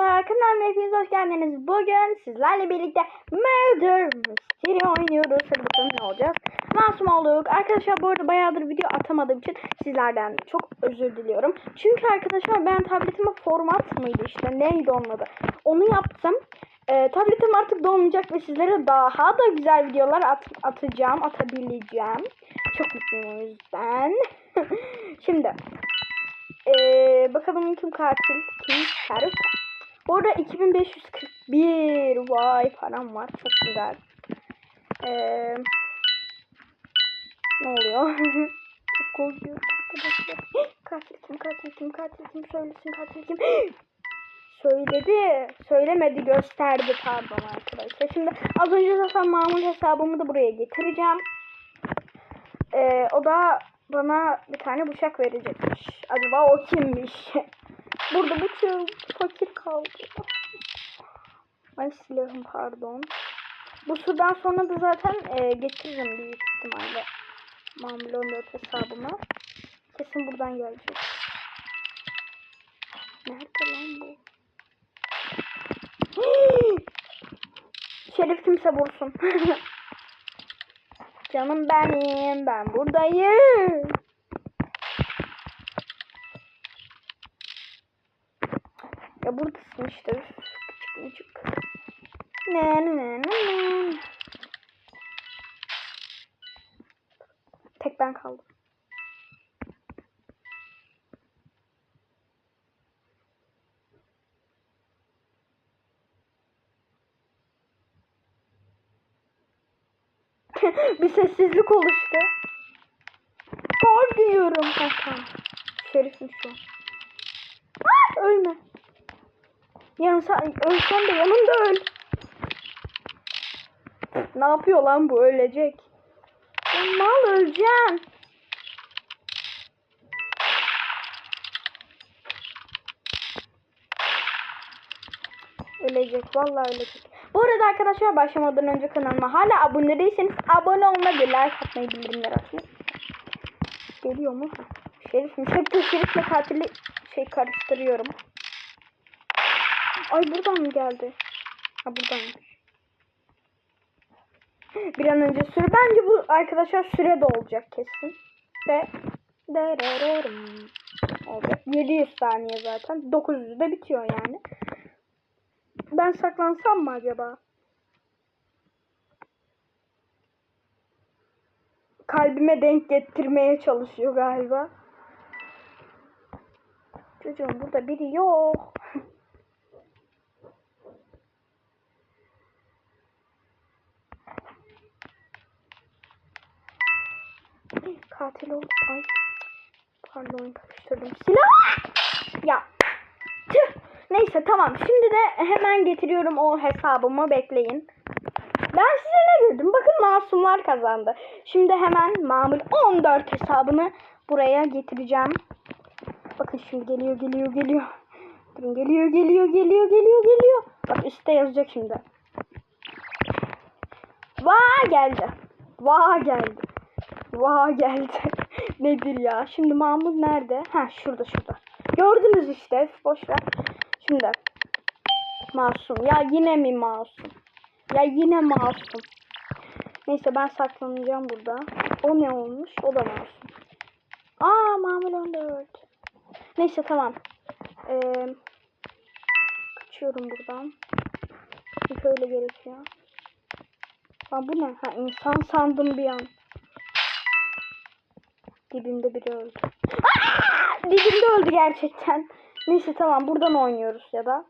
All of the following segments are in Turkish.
arkadaşlar kanalıma hepiniz hoş geldiniz. Bugün sizlerle birlikte Murder Mystery oynuyoruz. Hadi bakalım ne olacak. Masum olduk. Arkadaşlar bu arada bayağıdır video atamadığım için sizlerden çok özür diliyorum. Çünkü arkadaşlar ben tabletime format mıydı işte neydi onun. Onu yaptım. Ee, tabletim artık dolmayacak ve sizlere daha da güzel videolar at atacağım, atabileceğim. Çok mutluyum o yüzden. Şimdi ee, bakalım kim katil? Kim? Şerif. Bu arada 2541 vay param var. Çok güzel. Ee, ne oluyor? Çok korkuyorum arkadaşlar. katil kim? Katil kim? Katil kim? Söylesin katil? Söyledi. Söylemedi gösterdi pardon arkadaşlar. Şimdi az önce zaten mamul hesabımı da buraya getireceğim. Ee, o da bana bir tane bıçak verecekmiş. Acaba o kimmiş? Burada bıçağım fakir kaldı. Ay silahım pardon. Bu surdan sonra da zaten e, getiririm büyük ihtimalle. Mamul 14 hesabıma. Kesin buradan gelecek. Nerede lan bu? Şerif kimse vursun. Canım benim. Ben buradayım. Ya buradasın işte. Küçük küçük. Ne ne ne ne. Tek ben kaldım. bir sessizlik oluştu. Gol diyorum. Tamam. Şerifim şu an. Ah, ölme. Yansa, ölsen de yanımda öl. Ne yapıyor lan bu? Ölecek. Ya mal öleceğim. Ölecek. Vallahi ölecek. Bu arada arkadaşlar başlamadan önce kanalıma hala abone değilseniz abone olmayı ve like atmayı bildirimleri açmayı. Geliyor mu? Şerifmiş. Hep de şerifle katili şey karıştırıyorum. Ay buradan mı geldi? Ha buradaymış. Bir an önce süre. Bence bu arkadaşlar süre de olacak kesin. Ve dererem. olacak. 700 saniye zaten. 900'de bitiyor yani. Ben saklansam mı acaba? Kalbime denk getirmeye çalışıyor galiba. Çocuğum burada biri yok. Katil oldu. Ay. Pardon karıştırdım. Silah! Ya. Tüh. Neyse tamam. Şimdi de hemen getiriyorum o hesabımı. Bekleyin. Ben size ne dedim? Bakın masumlar kazandı. Şimdi hemen mamul 14 hesabını buraya getireceğim. Bakın şimdi geliyor geliyor geliyor. Durun geliyor geliyor geliyor geliyor geliyor. Bak üstte yazacak şimdi. Vaa geldi. Vaa geldi. Vaa geldi. Nedir ya? Şimdi Mahmut nerede? Ha şurada şurada. Gördünüz işte. Boş ver. Şimdi. Masum. Ya yine mi masum? Ya yine masum. Neyse ben saklanacağım burada. O ne olmuş? O da masum. Aa Mahmut 14. Neyse tamam. Ee, kaçıyorum buradan. Çünkü öyle gerekiyor. Ha bu ne? Ha insan sandım bir an. Dibimde biri öldü. Dibimde öldü gerçekten. Neyse tamam buradan oynuyoruz ya da.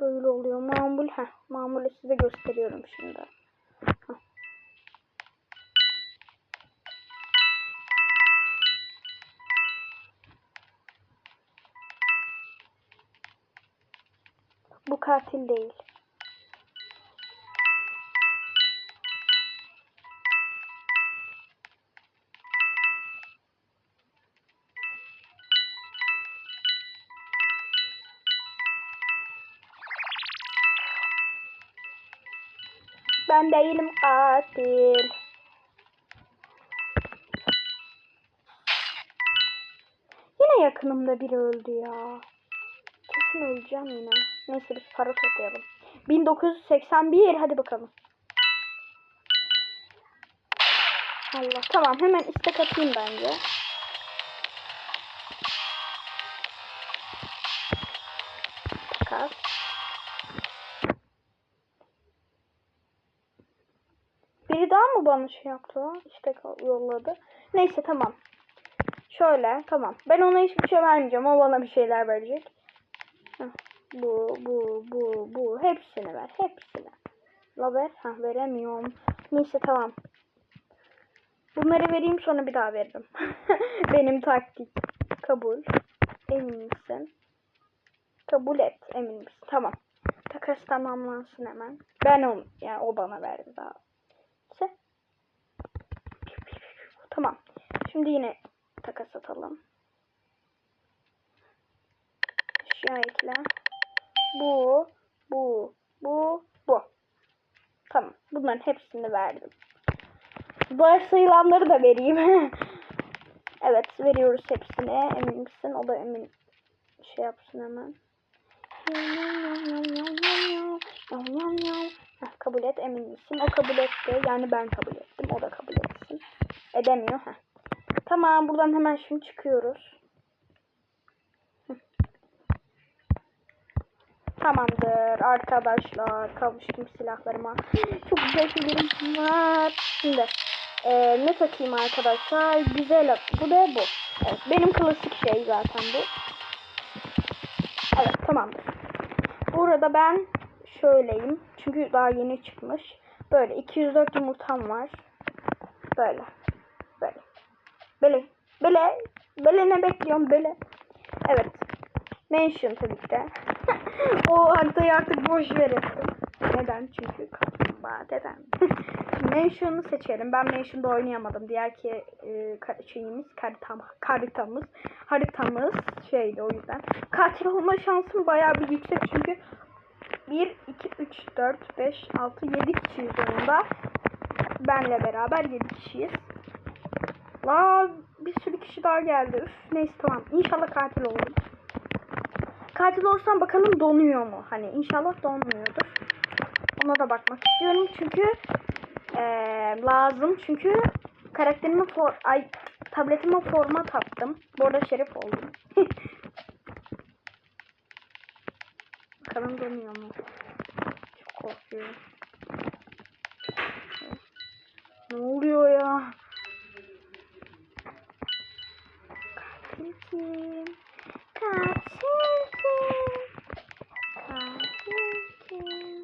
Böyle oluyor. Mamul. Heh, mamulü size gösteriyorum şimdi. Bu katil değil. Ben değilim katil. yine yakınımda biri öldü ya. Kesin öleceğim yine. Neyse biz para toplayalım. 1981 hadi bakalım. Allah tamam hemen istek atayım bence. Bana şey yaptı? İstek yolladı. Neyse tamam. Şöyle tamam. Ben ona hiçbir şey vermeyeceğim. O bana bir şeyler verecek. Bu, bu, bu, bu. Hepsini ver. Hepsini. La ver. Ha veremiyorum. Neyse tamam. Bunları vereyim sonra bir daha veririm. Benim taktik. Kabul. Emin misin? Kabul et. Emin misin? Tamam. Takas tamamlansın hemen. Ben onu, yani o bana verdi daha. İşte. Tamam. Şimdi yine takas atalım. Şu ekle. Bu, bu, bu, bu. Tamam. Bunların hepsini verdim. Varsayılanları da vereyim. evet veriyoruz hepsine. Emin misin? O da emin şey yapsın hemen. Heh, kabul et emin misin? O kabul etti. Yani ben kabul ettim. O da kabul. Edemiyor. Heh. Tamam buradan hemen şimdi çıkıyoruz. Tamamdır arkadaşlar. Kavuştum silahlarıma. Çok güzel şeylerim var. Şimdi ee, ne takayım arkadaşlar? Güzel. Bu da bu. Evet, benim klasik şey zaten bu. Evet tamamdır. Burada ben şöyleyim. Çünkü daha yeni çıkmış. Böyle 204 yumurtam var. Böyle. Böyle. Böyle. Böyle ne bekliyorum böyle. Evet. Mansion tabii ki de. o haritayı artık boş ver ettim. Neden? Çünkü kaplumbağa dedem. Mansion'u seçelim. Ben Mansion'da oynayamadım. Diğer ki e, şeyimiz haritam, haritamız haritamız şeydi o yüzden. Katil olma şansım bayağı bir yüksek çünkü 1, 2, 3, 4, 5, 6, 7 kişiyiz oyunda. Benle beraber 7 kişiyiz. La bir sürü kişi daha geldi. Üf, neyse tamam. İnşallah katil olurum. Katil olursam bakalım donuyor mu? Hani inşallah donmuyordur. Ona da bakmak istiyorum çünkü ee, lazım çünkü karakterime for ay tabletime format attım. Bu arada şerif oldum. Bakalım dönüyor mu? Çok korkuyorum. Ne oluyor ya? Katil kim? Katil kim? Katil kim?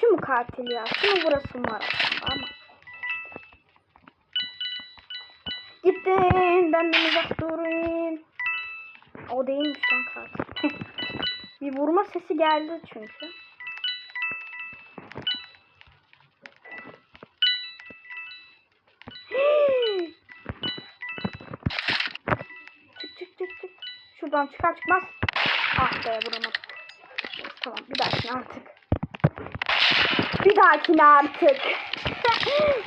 Şu mu katil ya? Şunu burası var aslında ama. Gittin benden uzak durun. O değilmiş lan katil. Bir vurma sesi geldi çünkü. Şuradan çıkar çıkmaz. Ah be vuramadım. Neyse, Tamam bir dahakine artık. Bir dahakine artık.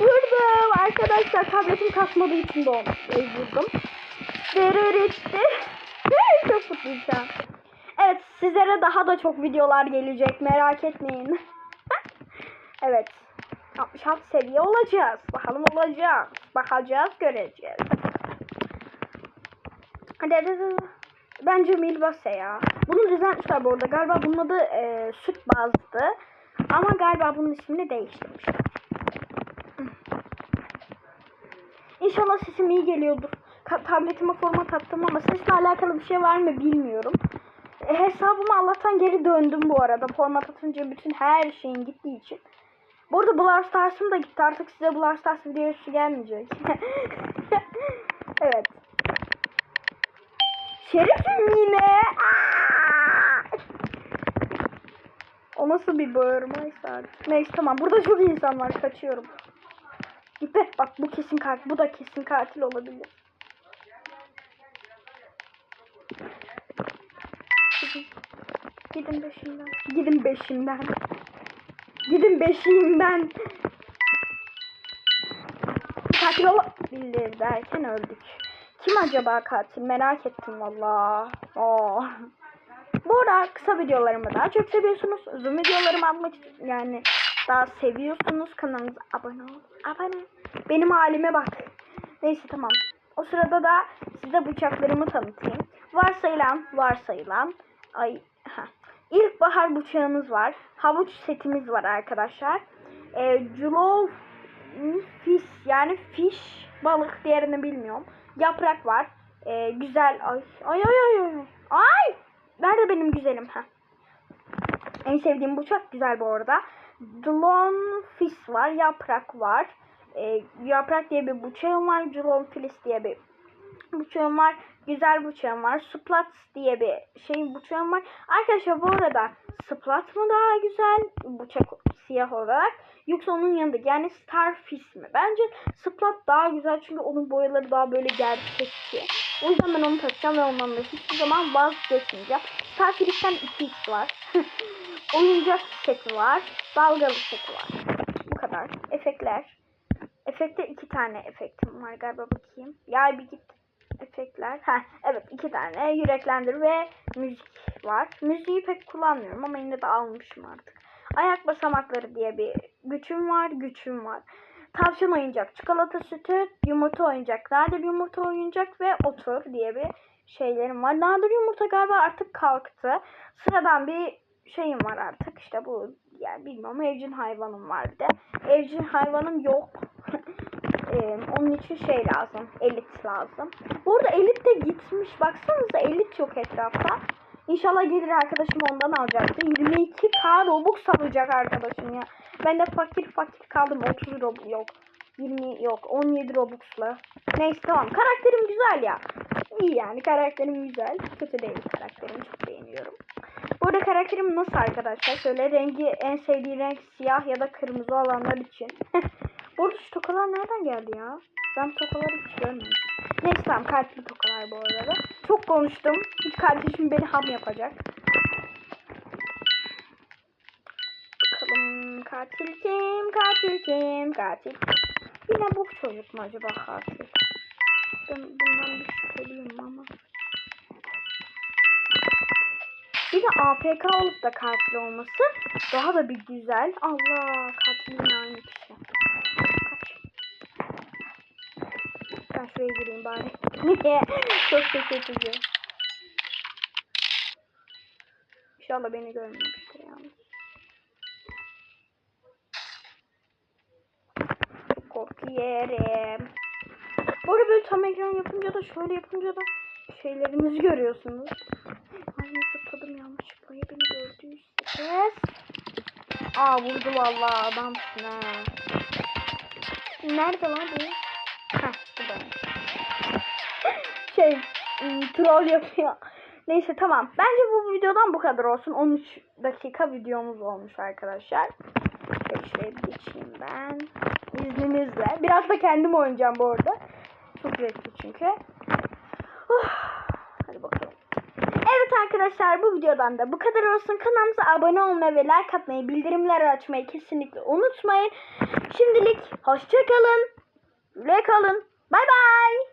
Vurdum arkadaşlar tabletim kasmadığı için de vurdum. Dırırıttı. çok mutluyum. Evet sizlere daha da çok videolar gelecek merak etmeyin. evet. 66 seviye olacağız. Bakalım olacağız. Bakacağız göreceğiz. Hadi hadi hadi. Bence Milbase ya. Bunu düzeltmişler bu arada. Galiba bunun adı e, süt bazdı. Ama galiba bunun ismini değiştirmişler. İnşallah sesim iyi geliyordur. Ka- tabletime format attım ama sesle alakalı bir şey var mı bilmiyorum. E, hesabıma Allah'tan geri döndüm bu arada. Format atınca bütün her şeyin gittiği için. Bu arada Brawl Stars'ım da gitti. Artık size Brawl Stars videosu gelmeyecek. evet. Şerifim yine. O nasıl bir bağırmaysa artık. Neyse tamam. Burada çok insan var. Kaçıyorum. Gitti. Bak bu kesin katil. Bu da kesin katil olabilir. Gidin. Beşimden. Gidin beşimden. Gidin beşiğimden. katil olabilir derken öldük. Kim acaba katil merak ettim valla. Bu arada kısa videolarımı daha çok seviyorsunuz. Uzun videolarımı atmak yani daha seviyorsunuz. Kanalımıza abone ol. Abone. Benim halime bak. Neyse tamam. O sırada da size bıçaklarımı tanıtayım. Varsayılan, varsayılan. Ay, ha. İlkbahar bıçağımız var. Havuç setimiz var arkadaşlar. Ee, Julo fish yani fish balık diğerini bilmiyorum. Yaprak var. Ee, güzel. Ay ay ay ay. ay. Nerede benim güzelim? ha? En sevdiğim bıçak güzel bu arada. Dlon var. Yaprak var. Ee, yaprak diye bir bıçağım var. Dlon diye bir bıçağım var. Güzel bıçağım var. Splat diye bir şey bıçağım var. Arkadaşlar bu arada Splat mı daha güzel bıçak siyah olarak yoksa onun yanındaki yani Starfish mi? Bence Splat daha güzel çünkü onun boyaları daha böyle gerçekçi. O yüzden ben onu takacağım ve ondan da hiçbir zaman vazgeçmeyeceğim. Starfish'ten 2x var. Oyuncak seti var. Dalgalı seti var. Bu kadar. Efektler. Efekte iki tane efektim var galiba bakayım. Ya bir git efektler. Ha evet iki tane yüreklendir ve müzik var. Müziği pek kullanmıyorum ama yine de almışım artık. Ayak basamakları diye bir güçüm var, güçüm var. Tavşan oyuncak, çikolata sütü, yumurta oyuncak, nadir yumurta oyuncak ve otur diye bir şeylerim var. Nadir yumurta galiba artık kalktı. Sıradan bir şeyim var artık. İşte bu yani bilmiyorum evcil hayvanım vardı. Evcil hayvanım yok. Ee, onun için şey lazım. Elit lazım. Bu arada elit de gitmiş. Baksanıza elit yok etrafta. İnşallah gelir arkadaşım ondan alacaktı. 22k Robux alacak arkadaşım ya. Ben de fakir fakir kaldım. 30 Robux yok. 20 yok. 17 Robux'la. Neyse tamam. Karakterim güzel ya. İyi yani karakterim güzel. Kötü değil karakterimi çok beğeniyorum. Bu arada karakterim nasıl arkadaşlar? Şöyle rengi en sevdiği renk siyah ya da kırmızı olanlar için. bu arada şu tokalar nereden geldi ya? Ben tokaları hiç görmedim. Neyse tamam kalpli tokalar bu arada. Çok konuştum. Hiç kardeşim beni ham yapacak. Bakalım katil kim? Katil kim? Katil. Yine bu çocuk mu acaba katil? Ben bundan bir şüpheliyim ama. Bir de APK olup da katil olması daha da bir güzel. Allah katilin aynı kişi. Şuraya gireyim bari. Çok şaşırtıcı. İnşallah beni görmemiştir yalnız. Korkuyorum. Bu arada böyle tam ekran yapınca da şöyle yapınca da şeylerimizi görüyorsunuz. Ay zıpladım yanlışlıkla ya beni gördüyse. Aa vurdu vallahi adamsın ha. Nerede lan bu? Şey ım, troll yapıyor. Neyse tamam. Bence bu videodan bu kadar olsun. 13 dakika videomuz olmuş arkadaşlar. Şöyle geçeyim ben. İzninizle. Biraz da kendim oynayacağım bu arada. Çok zevkli çünkü. Uf, hadi bakalım. Evet arkadaşlar bu videodan da bu kadar olsun. Kanalımıza abone olmayı ve like atmayı, bildirimleri açmayı kesinlikle unutmayın. Şimdilik hoşçakalın. Güle kalın. Bay bay.